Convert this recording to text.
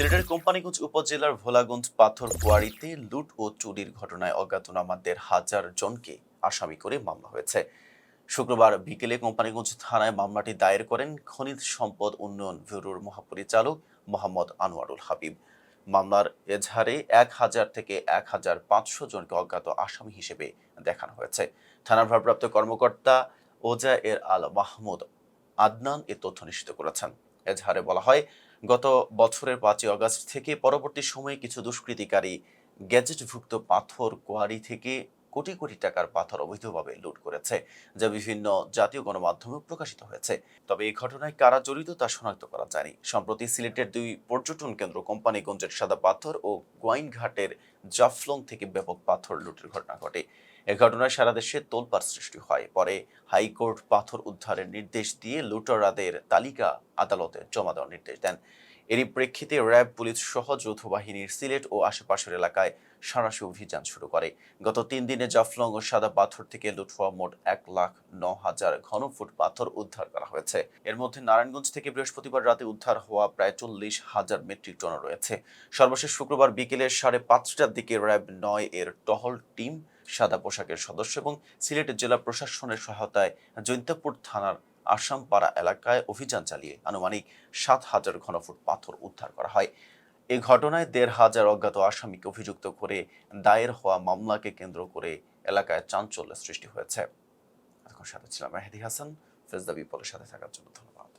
সিলেটের কোম্পানিগঞ্জ উপজেলার ভোলাগঞ্জ পাথর কোয়ারিতে লুট ও চুরির ঘটনায় অজ্ঞাতনামাদের হাজার জনকে আসামি করে মামলা হয়েছে। শুক্রবার বিকেলে কোম্পানিগঞ্জ থানায় মামলাটি দায়ের করেন খনিজ সম্পদ উন্নয়ন ব্যুরোর মহাপরিচালক মোহাম্মদ আনোয়ারুল হাবিব। মামলার এজাহারে এক হাজার থেকে এক হাজার পাঁচশো জনকে অজ্ঞাত আসামি হিসেবে দেখানো হয়েছে। থানার ভারপ্রাপ্ত কর্মকর্তা ওজা এর আল মাহমুদ আদনান এ তথ্য নিশ্চিত করেছেন। এজাহারে বলা হয় গত বছরের পাঁচই অগাস্ট থেকে পরবর্তী সময়ে কিছু দুষ্কৃতিকারী গ্যাজেটভুক্ত পাথর কোয়ারি থেকে কোটি কোটি টাকার পাথর অবৈধভাবে লুট করেছে, যা বিভিন্ন জাতীয় গণমাধ্যমে প্রকাশিত হয়েছে। তবে এই ঘটনায় কারা জড়িত তা শনাক্ত করা যায়নি। সম্প্রতি সিলেটের দুই পর্যটন কেন্দ্র কোম্পানিগঞ্জের সাদা পাথর ও গোয়াইনঘাটের জাফলং থেকে ব্যাপক পাথর লুটের ঘটনা ঘটে। এ ঘটনায় সারা দেশে তোলপাড় সৃষ্টি হয়। পরে হাইকোর্ট পাথর উদ্ধারের নির্দেশ দিয়ে লুটারাদের তালিকা আদালতে জমা দেওয়ার নির্দেশ দেন। এরই প্রেক্ষিতে র্যাব, পুলিশ সহ যৌথ বাহিনীর সিলেট ও আশেপাশের এলাকায় সাঁড়াশি অভিযান শুরু করে। গত তিন দিনে জাফলং ও সাদা পাথর থেকে লুট হওয়া মোট এক লাখ ন হাজার ঘনফুট পাথর উদ্ধার করা হয়েছে। এর মধ্যে নারায়ণগঞ্জ থেকে বৃহস্পতিবার রাতে উদ্ধার হওয়া প্রায় চল্লিশ হাজার মেট্রিক টন রয়েছে। সর্বশেষ শুক্রবার বিকেলে সাড়ে পাঁচটার দিকে র্যাব নয় এর টহল টিম, সাদা পোশাকের সদস্য এবং সিলেট জেলা প্রশাসনের সহায়তায় জৈন্তাপুর থানার আসামপাড়া এলাকায় অভিযান চালিয়ে আনুমানিক সাত হাজার ঘনফুট পাথর উদ্ধার করা হয়। এ ঘটনায় দেড় হাজার অজ্ঞাত আসামিকে অভিযুক্ত করে দায়ের হওয়া মামলাকে কেন্দ্র করে এলাকায় চাঞ্চল্য সৃষ্টি হয়েছে। এখন সাথে ছিলাম মেহেদি হাসান। ফেজদা বিপলের সাথে থাকার জন্য ধন্যবাদ।